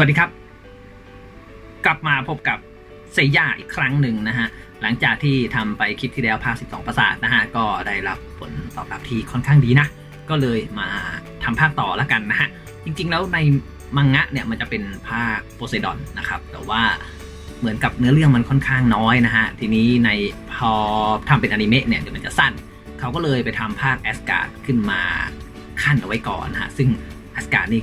วัสดีครับ กลับมาพบกับเซย่าอีกครั้งหนึ่งนะฮะ หลังจากที่ทำไปคลิปที่แล้วภาค 12 ประสาทนะฮะ ก็ได้รับผลตอบรับที่ค่อนข้างดีนะ ก็เลยมาทำภาคต่อแล้วกันนะฮะ จริงๆแล้วในมังงะเนี่ยมันจะเป็นภาคโพไซดอนนะครับ แต่ว่าเหมือนกับเนื้อเรื่องมันค่อนข้างน้อยนะฮะ ทีนี้ในพอทำเป็นอนิเมะเนี่ยเดี๋ยวมันจะสั้น เขาก็เลยไปทำภาคแอสการ์ดขึ้นมาขั้นเอาไว้ก่อนนะฮะ ซึ่งแอสการ์ดนี่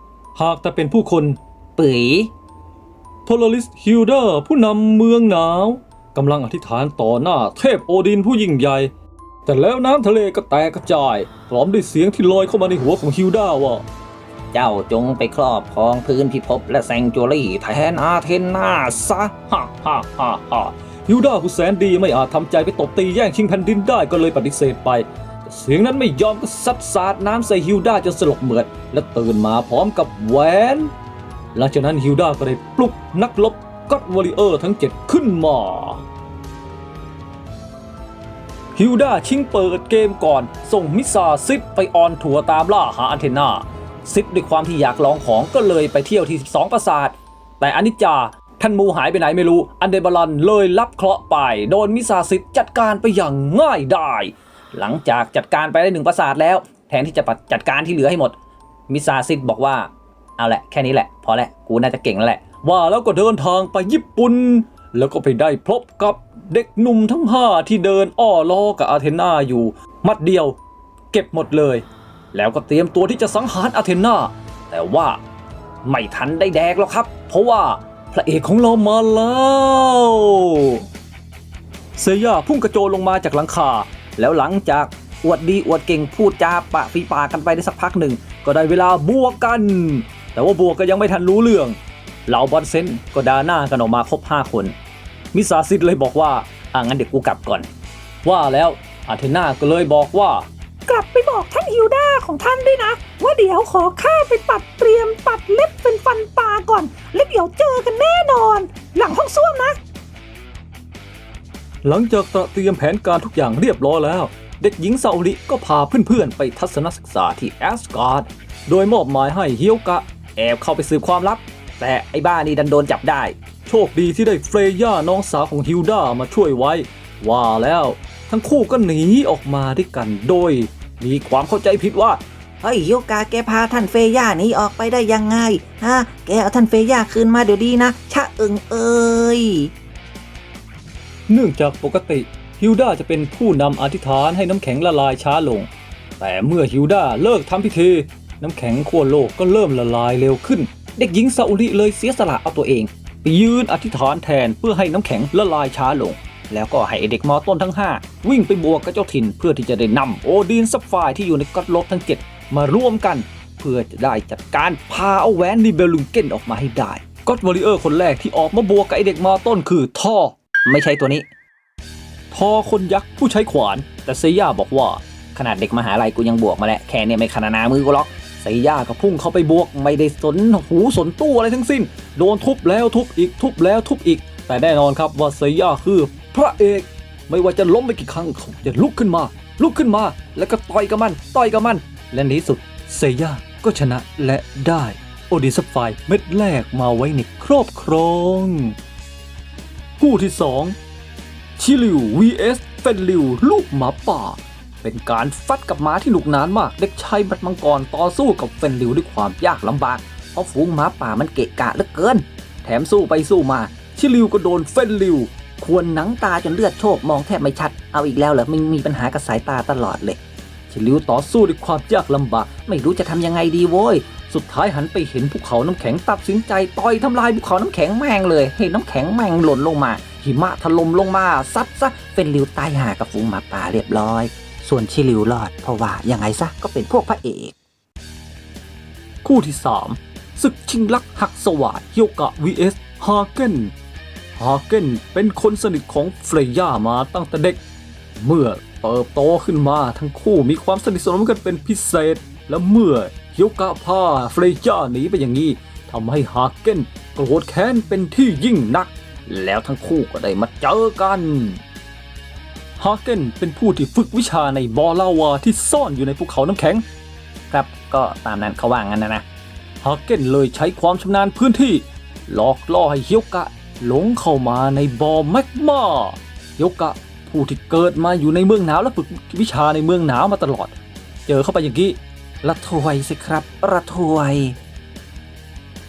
หากแต่เป็นผู้คนปุ๋ยโทลลิสฮิลดาผู้นำเมืองหนาวกำลังอธิษฐานต่อหน้าเทพโอดินผู้ยิ่งใหญ่ แต่แล้วน้ำทะเลก็แตกกระจาย พร้อมด้วยเสียงที่ลอยเข้ามาในหัวของฮิลดาว่า เจ้าจงไปครอบครองพื้นพิภพและแซงจูรี่แทนอาเทนนาซะฮ่าฮ่าฮ่าฮ่าฮิลดาผู้แสนดีไม่อาจทำใจไปตบตีแย่งชิงแผ่นดินได้ก็เลยปฏิเสธไป เสียงนั้นไม่ยอมก็ซัดสาดน้ำใส่ฮิลดาจนสลบเหมือดและตื่นมาพร้อมกับแหวน หลังจากนั้นฮิลดาก็ได้ปลุกนักรบก็อดวอริเออร์ทั้งเจ็ดขึ้นมาฮิลดาชิงเปิดเกมก่อน ส่งมิสซาซิดไปออนทัวร์ตามล่าหาอันเทนาซิดด้วยความที่อยากลองของก็เลยไปเที่ยวที่ 12 ปราสาท แต่อนิจจาท่านมูหายไปไหนไม่รู้ อันเดบาลันเลยรับเคราะห์ไป โดนมิซาซิดจัดการไปอย่างง่ายได้ หลังจากจัดการไปได้หนึ่งปราสาทแล้ว แทนที่จะจัดการที่เหลือให้หมด มิซาซิดบอกว่า เอาแหละแค่นี้แหละ พอแหล้วกูน่าจะเก่งแล้วแหละ ว่าแล้วก็เดินทางไปญี่ปุ่น แล้วก็ไปได้พบกับเด็กหนุ่มทั้งห้าที่เดินอ้อล้อกับอาเทนาอยู่ มัดเดียว เก็บหมดเลย แล้วก็เตรียมตัวที่จะสังหารอาเทนาแต่ว่าไม่ทันได้แดกหรอกครับ เพราะว่าพระเอกของเรามาแล้วเซย่าพุ่งกระโจนลงมาจากหลังคา แล้วหลังจากอวดดีอวดเก่งพูดจาปะฟีปากันไปได้สักพักหนึ่ง ก็ได้เวลาบวกกัน แต่ว่าบวกก็ยังไม่ทันรู้เรื่องเหล่าบอลเซนก็ด่าหน้ากันออกมาครบ 5 คน มิซาซิดเลยบอกว่าอ่างั้นเดี๋ยวกูกลับก่อน ว่าแล้วอาเทนาก็เลยบอกว่า กลับไปบอกท่านฮิลดาของท่านด้วยนะ ว่าเดี๋ยวขอข้าไปตัดเตรียมตัดเล็บเป็นฟันปลาก่อน แล้วเดี๋ยวเจอกันแน่นอน หลังห้องส้วมนะ หลังจากตระเตรียมแผนการทุกอย่างเรียบร้อยแล้ว เด็กหญิงซาอุริก็พาเพื่อนๆ ไปทัศนศึกษาที่แอสการ์ด โดยมอบหมายให้เฮิโอกะ แอบเข้าไปสืบความลับ แต่ไอ้บ้านี่ดันโดนจับได้ โชคดีที่ได้เฟรย่าน้องสาวของฮิลดามาช่วยไว้ ว่าแล้วทั้งคู่ก็หนีออกมาด้วยกันโดย มีความเข้าใจผิดว่าเฮ้ยโยกาแกพาท่านเฟย่านี้ออกไปได้ยังไงฮะแกเอาท่านเฟย่าคืนมาเดี๋ยวดีนะ ชะเอิงเอ้ย เนื่องจากปกติฮิลดาจะเป็นผู้นำอธิษฐานให้น้ำแข็งละลายช้าลง แต่เมื่อฮิลดาเลิกทำพิธี น้ำแข็งขั้วโลกก็เริ่มละลายเร็วขึ้น เด็กหญิงซาอุริเลยเสียสละเอาตัวเองไปยืนอธิษฐานแทนเพื่อให้น้ำแข็งละลายช้าลง แล้วก็ให้เด็กมอต้นทั้ง 5 วิ่งไปบวกกับเจ้าถิ่นเพื่อที่จะได้นำโอดีนซับไฟที่อยู่ในกัดลบทั้ง 7 มาร่วมกัน เพื่อจะได้จัดการพาเอาแหวนนิเบลุงเกนออกมาให้ได้ก็อดวอริเออร์คนแรกที่ออกมาบวกกับไอเด็กมอต้นคือท่อ ไม่ใช่ตัวนี้ ทอคนยักษ์ผู้ใช้ขวาน แต่เซย่าบอกว่า ขนาดเด็กมหาลัยกูยังบวกมาแล้วแค่เนี่ยไม่ขนาดนามือกูหรอกเซย่าก็พุ่งเข้าไปบวก ไม่ได้สนหูสนตู้อะไรทั้งสิ้น โดนทุบแล้วทุบอีกทุบแล้วทุบอีก แต่แน่นอนครับว่าเซย่าคือพระเอก ไม่ว่าจะล้มไปกี่ครั้งเขาจะลุกขึ้นมา ลุกขึ้นมา แล้วก็ต่อยกับมันต่อยกับมัน และในที่สุดเซย่าก็ชนะและได้ โอดิสไฟเม็ดแรกมาไว้ในครอบครอง คู่ที่สองชิลิว vs เฟนลิว ลูกหมาป่า เป็นการฟัดกับหมาที่หนุกนานมาก เด็กชายบัดมังกรต่อสู้กับเฟนลิวด้วยความยากลำบาก เพราะฝูงหมาป่ามันเกะกะเหลือเกิน แถมสู้ไปสู้มา ชิลิวก็โดนเฟนลิว ควรหนังตาจนเลือดโชกมองแทบไม่ชัด เอาอีกแล้วเหรอมึงมีปัญหากับสายตาตลอดเลยชิลิวต่อสู้ด้วยความยากลำบาก ไม่รู้จะทำยังไงดีโว้ย สุดท้ายหันไปเห็นภูเขาน้ำแข็งตัดสินใจต่อยทำลายภูเขาน้ำแข็งแม่งเลย ให้น้ำแข็งแม่งหล่นลงมา หิมะถล่มลงมาซัดซะเป็นริวตายหากับฝูงหมาป่าเรียบร้อย ส่วนชิลิวรอด เพราะว่ายังไงซะก็เป็นพวกพระเอก คู่ที่สามศึกชิงลักหักสวาดเฮียวกะ vs ฮาเกนฮาเกนเป็นคนสนิทของเฟรย่ามาตั้งแต่เด็ก เมื่อเติบโตขึ้นมาทั้งคู่มีความสนิทสนมกันเป็นพิเศษและเมื่อ ฮียวกะพาเฟรย่าหนีไปอย่างนี้ทำให้ฮาเกนโกรธแค้นเป็นที่ยิ่งนัก แล้วทั้งคู่ก็ได้มาเจอกันฮาเกนเป็นผู้ที่ฝึกวิชาในบอลาวาที่ซ่อนอยู่ในภูเขาน้ำแข็ง ครับก็ตามนั้นเขาว่างั้นนะนะฮาเกนเลยใช้ความชำนาญพื้นที่ หลอกล่อให้เฮียวกะหลงเข้ามาในบอแมกมาเฮียวกะผู้ที่เกิดมาอยู่ในเมืองหนาวและฝึกวิชาในเมืองหนาวมาตลอด เจอเข้าไปอย่างนี้ ระทวยสิครับระทวย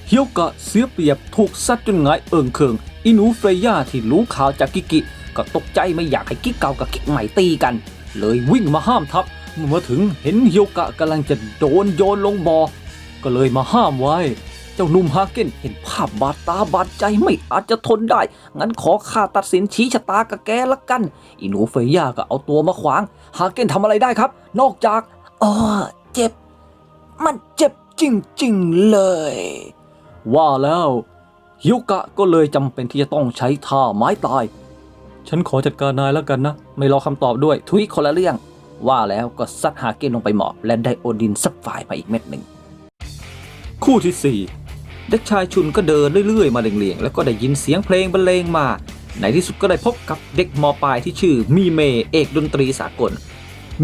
เฮียวกะเสียเปรียบถูกซัดจนหงายเอิงเคิงอินูเฟรย่าที่รู้ข่าวจากกิกิ ก็ตกใจไม่อยากให้กิ๊กเก่ากับกิ๊กใหม่ตีกัน เลยวิ่งมาห้ามทับเมื่อถึงเห็นเฮียวกะกำลังจะโดนโยนลงบอ่อก็เลยมาห้ามไว้ เจ้าหนุ่มฮาเกนเห็นภาพบาดตาบาดใจไม่อาจจะทนได้ งั้นขอข้าตัดสินชี้ชะตากับแกละกันอินูเฟย่าก็เอาตัวมาขวาง ฮาเกนทำอะไรได้ครับ นอกจากอ๋อเจ็บ มันเจ็บจริงๆเลย ว่าแล้วฮิวกะก็เลยจำเป็นที่จะต้องใช้ท่าไม้ตาย ฉันขอจัดการนายแล้วกันนะ ไม่รอคำตอบด้วยทุยคนละเรื่อง ว่าแล้วก็ซัดฮาเกนลงไปหมอบและได้โอดินซับฝ่ายมาอีกเม็ดหนึ่ง คู่ที่ 4 เด็กชายชุนก็เดินเรื่อยๆ มาเลียงๆ แล้วก็ได้ยินเสียงเพลงบรรเลงมา ในที่สุดก็ได้พบกับเด็กมปลายที่ชื่อมีเม เอกดนตรีสากล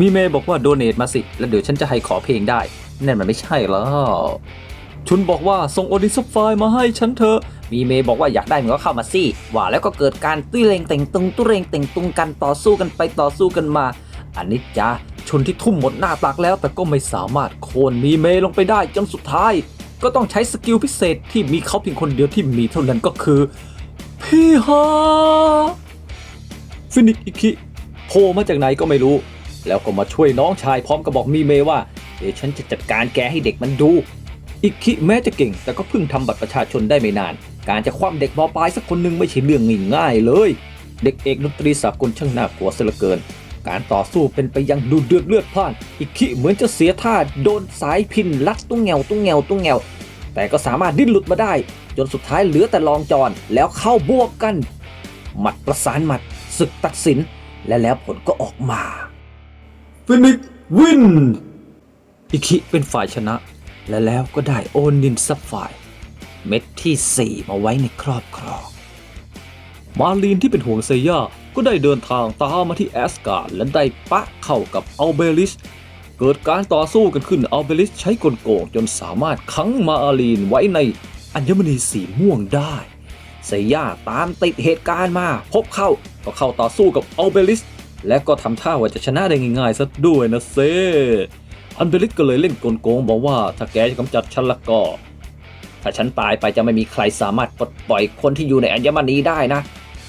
มีเมบอกว่าโดเนทมาสิ แล้วเดี๋ยวฉันจะให้ขอเพลงได้ นั่นมันไม่ใช่แล้วชุนบอกว่าส่งโอดิซไฟล์มาให้ฉันเถอะ มีเมย์บอกว่าอยากได้มึงก็เข้ามาสิว่าแล้วก็เกิดการตุ้ยเรงเต่งตุงตุ้ยเรงเต่งตุงกันต่อสู้กันไปต่อสู้กันมา อันนี้จ้าชนที่ทุ่มหมดหน้าตักแล้ว แต่ก็ไม่สามารถโค่นมีเมลงไปได้จนสุดท้าย ก็ต้องใช้สกิลพิเศษที่มีเขาเพียงคนเดียวที่มีเท่านั้นก็คือ พี่ฮาฟินิกอิคิโผล่มาจากไหนก็ไม่รู้ แล้วก็มาช่วยน้องชายพร้อมกับบอกมีเมว่า เดี๋ยวฉันจะจัดการแกให้เด็กมันดู อิคิแม้จะเก่ง แต่ก็เพิ่งทำบัตรประชาชนได้ไม่นาน การจะคว่ำเด็กมปลายสักคนหนึ่งไม่ใช่เรื่องง่ายๆเลย เด็กเอกดนตรีสากลช่างน่ากลัวเสียเหลือเกิน การต่อสู้เป็นไปอยังดูเดือดเลือดพล่าน อิคิเหมือนจะเสียท่าโดนสายพินลัดตุ้งแงวตุ้งแงวตุ้งแงวแต่ก็สามารถดิ้นหลุดมาได้ จนสุดท้ายเหลือแต่ลองจอนแล้วเข้าบวกกัน หมัดประสานหมัดศึกตัดสินและแล้วผลก็ออกมา ฟินิกวิน อิคิเป็นฝ่ายชนะ และแล้วก็ได้โอนินซับไฟร์เม็ดที่ 4 มาไว้ในครอบครอง มาลีนที่เป็นห่วงเซย่าก็ได้เดินทางตามมาที่แอสการ์ดและได้ปะเข้ากับอัลเบลิส เกิดการต่อสู้กันขึ้นอัลเบลิสใช้กลโกงจนสามารถขังมาอาลีนไว้ในอัญมณีสีม่วงได้เซย่าตามติดเหตุการณ์มา พบเข้าก็เข้าต่อสู้กับอัลเบลิส และก็ทำท่าว่าจะชนะได้ง่ายๆซะด้วยนะเซอันเบลิสก็เลยเล่นกลโกงบอกว่าถ้าแกจะกำจัดฉันละก็ ถ้าฉันตายไปจะไม่มีใครสามารถปลดปล่อยคนที่อยู่ในอัญมณีได้นะ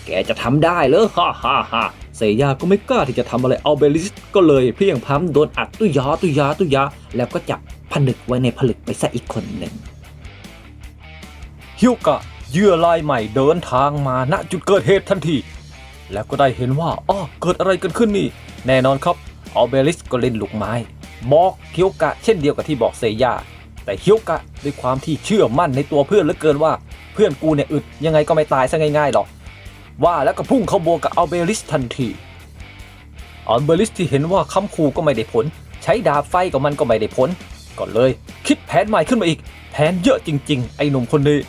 แกจะทำได้เหรอฮ่าฮ่าฮ่าเซย่าก็ไม่กล้าที่จะทำอะไรเอาเบลิสก็เลยเพียงพล้ำโดนอัดตุยยาตุยยาตุยยา แล้วก็จับผนึกไว้ในผลึกไปซะอีกคนหนึ่งฮิวกะเยื่อลายใหม่เดินทางมาณจุดเกิดเหตุทันที แล้วก็ได้เห็นว่าอ้อเกิดอะไรกันขึ้นนี่ แน่นอนครับอัลเบลิสก็เล่นลูกไม้ บอกเฮียวกะเช่นเดียวกับที่บอกเซย่าแต่เฮียวกะด้วยความที่เชื่อมั่นในตัวเพื่อนเหลือเกินว่า เพื่อนกูเนี่ยอึดยังไงก็ไม่ตายซะง่ายๆหรอกว่าแล้วก็พุ่งเข้าบวกกับอัลเบลิสทันทีอัลเบลิสที่เห็นว่าคำคูก็ไม่ได้ผล ใช้ดาบไฟกับมันก็ไม่ได้ผลก็เลย คิดแผนใหม่ขึ้นมาอีก แผนเยอะจริง ๆ ไอ้หนุ่มคนนี้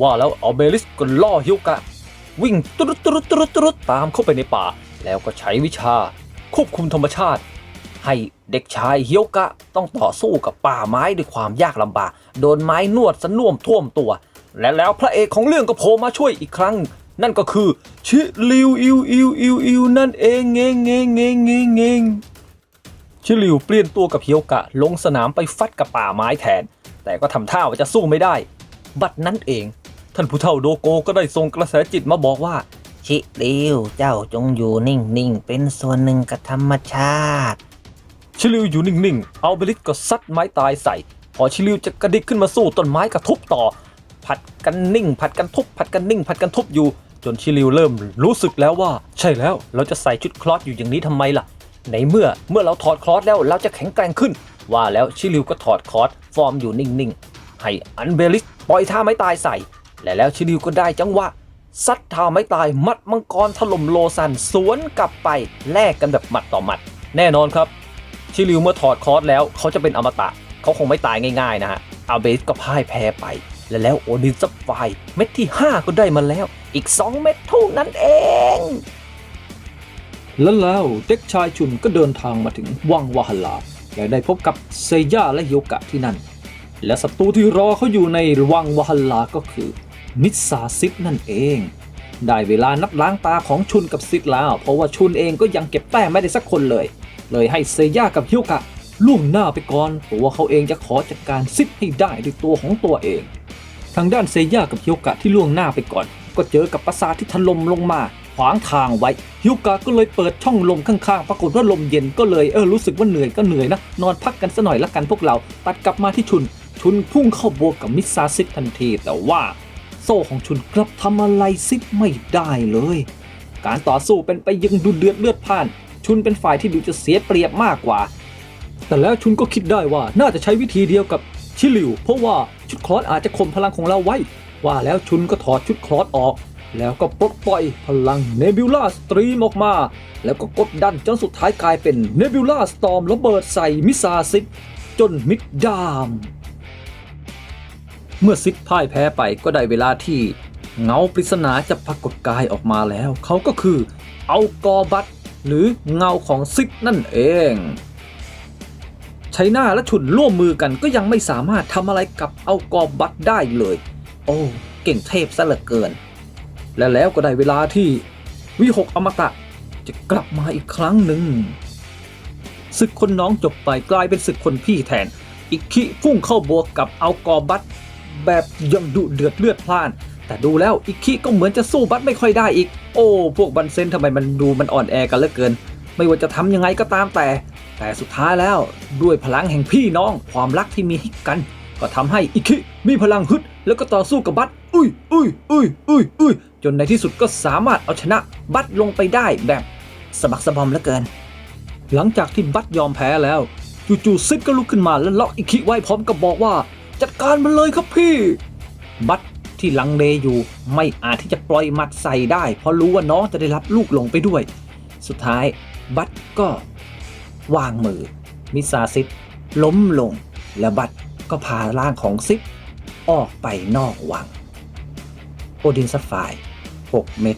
ว่าแล้วอัลเบลิสก็ล่อฮิวกะ วิ่งตุรุดตุรุดตุรุดตุรุดตามเข้าไปในป่า แล้วก็ใช้วิชา ควบคุมธรรมชาติ ให้เด็กชายเฮียวกะต้องต่อสู้กับป่าไม้ด้วยความยากลำบากโดนไม้นวดสน่วมท่วมตัว และแล้วพระเอกของเรื่องก็โผล่มาช่วยอีกครั้ง นั่นก็คือ ชิลิวอิวอิวอิวอิวนั่นเองเงงเงงเงงเงงเงงชิลิวเปลี่ยนตัวกับเฮียวกะ ลงสนามไปฟัดกับป่าไม้แทน แต่ก็ทำท่าว่าจะสู้ไม่ได้ บัดนั้นเอง ท่านผู้เฒ่าโดโกก็ได้ส่งกระแสจิตมาบอกว่า ชิลิวเจ้าจงอยู่นิ่งๆ เป็นส่วนหนึ่งกับธรรมชาติ ชิลิวอยู่นิ่งๆ เอาเบลิสก็ซัดไม้ตายใส่ พอชิลิวจะกระดิกขึ้นมาสู้ต้นไม้กระทุบต่อ ผัดกันนิ่ง ผัดกันทุบ ผัดกันนิ่ง ผัดกันทุบอยู่ จนชิลิวเริ่มรู้สึกแล้วว่า ใช่แล้วเราจะใส่ชุดคลอสอยู่อย่างนี้ทำไมล่ะ ในเมื่อเมื่อเราถอดคลอสแล้วเราจะแข็งแกร่งขึ้น ว่าแล้วชิลิวก็ถอดคลอสฟอร์มอยู่นิ่งให้อันเบลิสปล่อยท่าไม้ตายใส่ และแล้วชิริวก็ได้จังหวะซัดท่าไม้ตายมัดมังกรถล่มโลซันสวนกลับไปแลกกันแบบหมัดต่อหมัด แน่นอนครับชิริวเมื่อถอดคอร์สแล้วเขาจะเป็นอมตะ เขาคงไม่ตายง่ายๆนะฮะอาเบสก็พ่ายแพ้ไป และแล้วโอดินซับไฟเม็ดที่ 5 ก็ได้มาแล้ว อีก 2 เม็ดเท่านั้นเอง และแล้วเด็กชายชุนก็เดินทางมาถึงวังวาฮลาและได้พบกับเซย่าและโยกะที่นั่น และศัตรูที่รอเขาอยู่ในวังวาฮลาก็คือ มิซาซิดนั่นเอง ได้เวลานับล้างตาของชุนกับซิดแล้ว เพราะว่าชุนเองก็ยังเก็บแต้มไม่ได้สักคนเลย เลยให้เซย่ากับฮิวกะล่วงหน้าไปก่อนตัวเขาเองจะขอจัดการซิดให้ได้ด้วยตัวของตัวเอง ทางด้านเซย่ากับฮิวกะที่ล่วงหน้าไปก่อน ก็เจอกับปราสาทที่ถล่มลงมาขวางทางไว้ฮิวกะก็เลยเปิดช่องลมข้างๆ ปรากฏว่าลมเย็นก็เลยเออรู้สึกว่าเหนื่อยก็เหนื่อยนะ นอนพักกันสัหน่อยละกันพวกเรา ตัดกลับมาที่ชุน ชุนพุ่งเข้าบวกกับมิซาซิดทันทีแต่ว่า โซ่ของชุนกลับทำอะไรซิดไม่ได้เลย การต่อสู้เป็นไปยังดูเดือดเลือดพ่าน ชุนเป็นฝ่ายที่ดูจะเสียเปรียบมากกว่า แต่แล้วชุนก็คิดได้ว่าน่าจะใช้วิธีเดียวกับชิลิว เพราะว่าชุดคลอสอาจจะข่มพลังของเราไว้ ว่าแล้วชุนก็ถอดชุดคลอสออก แล้วก็ปลดปล่อยพลังเนบิวลาสตรีมออกมา แล้วก็กดดันจนสุดท้ายกลายเป็นเนบิวลาสตอมระเบิดใส่มิซาซิดจนมิดดาม เมื่อซิดพ่ายแพ้ไปก็ได้เวลาที่เงาปริศนาจะปรากฏกายออกมาแล้ว เขาก็คือเอากอบัตหรือเงาของซิดนั่นเองไชน่าและฉุนร่วมมือกันก็ยังไม่สามารถทำอะไรกับเอากอบัตได้เลย โอ้เก่งเทพซะเหลือเกิน และแล้วก็ได้เวลาที่วิหกอมตะจะกลับมาอีกครั้งหนึ่งศึกคนน้องจบไปกลายเป็นศึกคนพี่แทน อิคิพุ่งเข้าบวกกับเอากอบัต แบบยังดุเดือดเลือดพล่าน แต่ดูแล้วอิกคิก็เหมือนจะสู้บัตไม่ค่อยได้อีก โอ้ พวกบันเซนทำไมมันดูมันอ่อนแอกันเหลือเกิน ไม่ว่าจะทำยังไงก็ตามแต่ แต่สุดท้ายแล้วด้วยพลังแห่งพี่น้องความรักที่มีให้กัน ก็ทำให้อิคิมีพลังฮึด แล้วก็ต่อสู้กับบัตอุ้ยอุ้ยอุ้ยอุ้ยอุ้ยจนในที่สุดก็สามารถเอาชนะบัตลงไปได้แบบสะบักสะบอมเหลือเกิน หลังจากที่บัตยอมแพ้แล้ว จู่ๆซิดก็ลุกขึ้นมาและล็อกอิคิไว้พร้อมกับบอกว่า จัดการมันเลยครับพี่ บัตที่ลังเลอยู่ไม่อาจที่จะปล่อยหมัดใส่ได้ เพราะรู้ว่าน้องจะได้รับลูกหลงไปด้วย สุดท้ายบัตก็วางมือ มิซาซิดล้มลง และบัตก็พาร่างของซิดออกไปนอกวัง โอดินซัฟไฟร์6เม็ด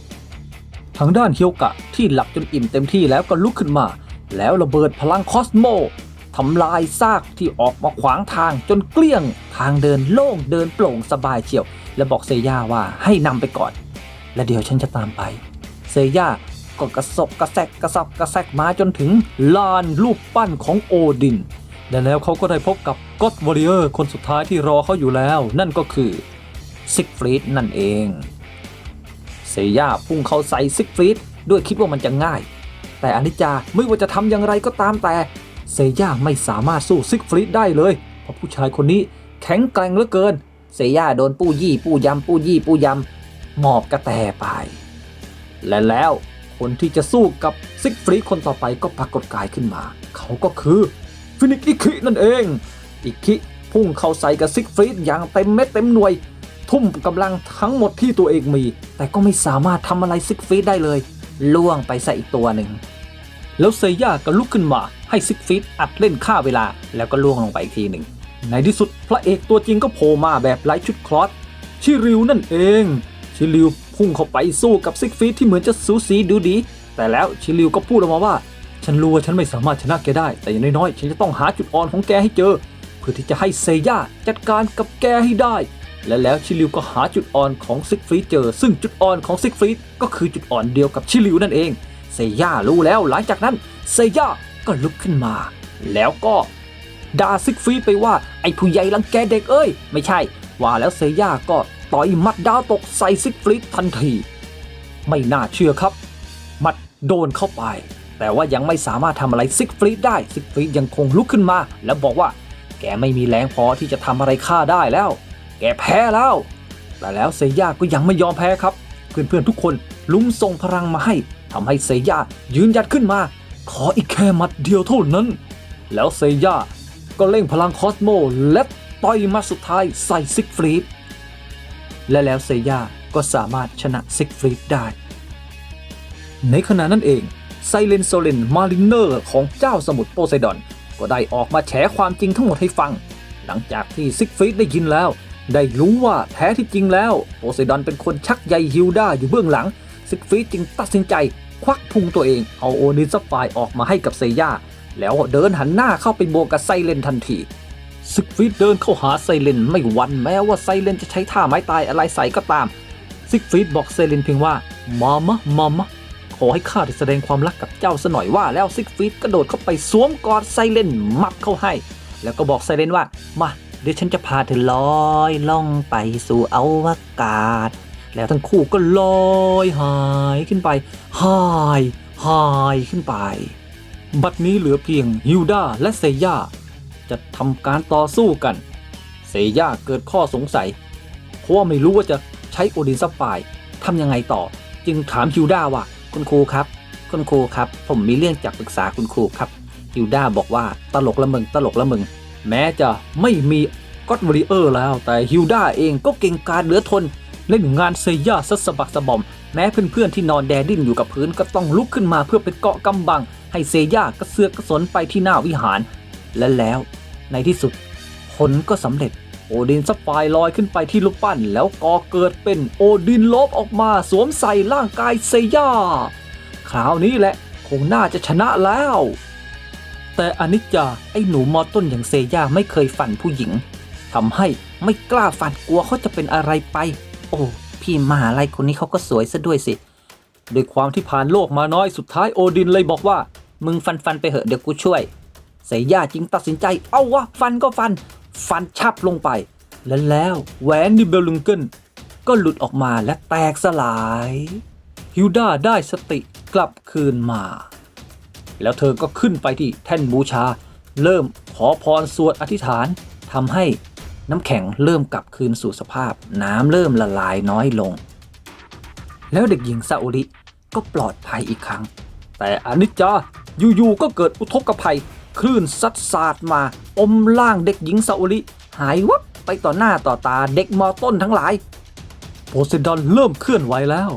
ทางด้านเฮียวกะที่หลับจนอิ่มเต็มที่แล้วก็ลุกขึ้นมา แล้วระเบิดพลังคอสโมทำลายซากที่ออกมาขวางทางจนเกลี้ยงางเดินโล่งเดินโปร่งสบายเฉียว และบอกเซย่าว่าให้นำไปก่อน และเดี๋ยวฉันจะตามไป เซย่าก็กระสบกระแซกกระซอกกระแซกมาจนถึงลานรูปปั้นของโอดิน และแล้วเขาก็ได้พบกับก็อดวอริเออร์คนสุดท้ายที่รอเขาอยู่แล้ว นั่นก็คือซิกฟรีดนั่นเอง เซย่าพุ่งเข้าใส่ซิกฟรีดด้วยคิดว่ามันจะง่าย แต่อนิจจาไม่ว่าจะทำอย่างไรก็ตามแต่ เซย่าไม่สามารถสู้ซิกฟรีดได้เลย เพราะผู้ชายคนนี้ แข็งแกร่งเหลือเกิน เซย่าโดนปู้ยี่ปู้ยำปู้ยี่ปู้ยำหมอบกระแตไป และแล้วคนที่จะสู้กับซิกฟรีคนต่อไปก็ปรากฏกายขึ้นมา เขาก็คือฟินิกอิคินั่นเอง อิคิพุ่งเข้าใส่กับซิกฟรีดอย่างเต็มเม็ดเต็มหน่วย ทุ่มกำลังทั้งหมดที่ตัวเองมี แต่ก็ไม่สามารถทำอะไรซิกฟรีดได้เลย ล่วงไปซะอีกตัวหนึ่ง แล้วเซย่าก็ลุกขึ้นมาให้ซิกฟรีดอัดเล่นฆ่าเวลาแล้วก็ล่วงลงไปอีกทีหนึ่ง ในที่สุดพระเอกตัวจริงก็โผล่มาแบบไร้ชุดคลอสชิริวนั่นเอง ชิริวพุ่งเข้าไปสู้กับซิกฟรีดที่เหมือนจะสูสีดูดี แต่แล้วชิริวก็พูดออกมาว่า ฉันรู้ว่าฉันไม่สามารถชนะแกได้ แต่อย่างน้อยๆ ฉันจะต้องหาจุดอ่อนของแกให้เจอ เพื่อที่จะให้เซย่าจัดการกับแกให้ได้ และแล้วชิริวก็หาจุดอ่อนของซิกฟรีดเจอ ซึ่งจุดอ่อนของซิกฟรีดก็คือจุดอ่อนเดียวกับชิริวนั่นเอง เซย่ารู้แล้วหลังจากนั้นเซย่าก็ลุกขึ้นมา แล้วก็ ด่าซิกฟีไปว่าไอ้ผู้ใหญ่รังแกเด็กเอ้ย ไม่ใช่ ว่าแล้วเซย่าก็ต่อยมัดดาวตกใส่ซิกฟรีดทันที ไม่น่าเชื่อครับ มัดโดนเข้าไป แต่ว่ายังไม่สามารถทำอะไรซิกฟรีดได้ซิกฟรีดยังคงลุกขึ้นมา แล้วบอกว่า แกไม่มีแรงพอที่จะทำอะไรข้าได้แล้ว แกแพ้แล้ว แต่แล้วเซย่าก็ยังไม่ยอมแพ้ครับ เพื่อนๆทุกคนลุ้มส่งพลังมาให้ทำให้เซย่ายืนหยัดขึ้นมา ขออีกแค่มัดเดียวเท่านั้น แล้วเซย่า ก็เร่งพลังคอสโมและต่อยมาสุดท้ายใส่ซิกฟรีดและแล้วเซย่าก็สามารถชนะซิกฟรีดได้ ในขณะนั้นเองไซเลนโซเลนมาริเนอร์ของเจ้าสมุทรโปไซดอน ก็ได้ออกมาแฉความจริงทั้งหมดให้ฟัง หลังจากที่ซิกฟรีดได้ยินแล้ว ได้รู้ว่าแท้ที่จริงแล้วโปไซดอนเป็นคนชักใยฮิลดาอยู่เบื้องหลังซิกฟรีดจึงตัดสินใจ ควักพุงตัวเองเอาโอนิสไฟออกมาให้กับเซย่า แล้วเดินหันหน้าเข้าไปโบวกกับไซเลนทันทีซิกฟรีดเดินเข้าหาไซเลนไม่หวันแม้ว่าไซเลนจะใช้ท่าไม้ตายอะไรใส่ก็ตามซิกฟรีดบอกไซเลนเพียงว่า มามะมามะขอให้ข้าได้แสดงความรักกับเจ้าซะหน่อยว่าแล้วซิกฟรีดกระโดดเข้าไปสวมกอดไซเลนมับเข้าให้ แล้วก็บอกไซเลนว่า มาเดี๋ยวฉันจะพาเธอลอยล่องไปสู่อวกาศ แล้วทั้งคู่ก็ลอยหายขึ้นไปหายหายขึ้นไป บัดนี้เหลือเพียงฮิวดาและเซย่าจะทำการต่อสู้กัน เซย่าเกิดข้อสงสัย เพราะว่าไม่รู้ว่าจะใช้โอดินซับไฟทำยังไงต่อ จึงถามฮิวดาว่า คุณครูครับ คุณครูครับ ผมมีเรื่องจะปรึกษาคุณครูครับฮิวดาบอกว่าตลกละมึงตลกละมึง แม้จะไม่มีก็อดวอริเออร์แล้ว แต่ฮิวดาเองก็เก่งกาจเหลือทนเล่นงานเซย่าซัสบักสะบอม แม้เพื่อนๆที่นอนแดดิ้นอยู่กับพื้นก็ต้องลุกขึ้นมาเพื่อเป็นเกาะกำบัง ให้เซย่ากระเสือกกระสนไปที่หน้าวิหาร และแล้วในที่สุดผลก็สำเร็จ โอดินสปายลอยขึ้นไปที่ลูกปั้น แล้วก่อเกิดเป็นโอดินลบออกมาสวมใส่ร่างกายเซย่าคราวนี้แหละคงน่าจะชนะแล้ว แต่อนิจจาไอ้หนูมอต้นอย่างเซย่าไม่เคยฝันผู้หญิงทำให้ไม่กล้าฝันกลัวเขาจะเป็นอะไรไป โอ้พี่มหาลัยคนนี้เขาก็สวยซะด้วยสิ ด้วยความที่ผ่านโลกมาน้อยสุดท้ายโอดินเลยบอกว่า มึงฟันฟันไปเหอะเดี๋ยวกูช่วยเซย่าจึงตัดสินใจ เอาวะฟันก็ฟัน ฟันชับลงไป และแล้วแหวนนิเบลลุงเกิลก็หลุดออกมาและแตกสลาย ฮิวดาได้สติกลับคืนมา แล้วเธอก็ขึ้นไปที่แท่นบูชา เริ่มขอพรสวดอธิษฐานทำให้น้ำแข็งเริ่มกลับคืนสู่สภาพ น้ำเริ่มละลายน้อยลง แล้วเด็กหญิงซาอุริก็ปลอดภัยอีกครั้ง แต่อนิจจา อยู่ๆก็เกิดอุทกภัย คลื่นซัดสาดมา อมล่างเด็กหญิงซาอุริหายวับไปต่อหน้าต่อตาเด็กมอต้นทั้งหลาย โพไซดอนเริ่มเคลื่อนไหวแล้ว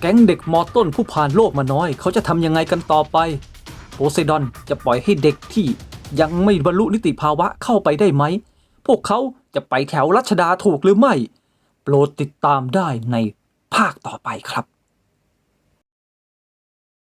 แก๊งเด็กมอต้นผู้ผ่านโลกมาน้อย เขาจะทำยังไงกันต่อไป โพไซดอนจะปล่อยให้เด็กที่ยังไม่บรรลุนิติภาวะเข้าไปได้ไหม พวกเขาจะไปแถวรัชดาถูกหรือไม่ โปรดติดตามได้ในภาคต่อไปครับ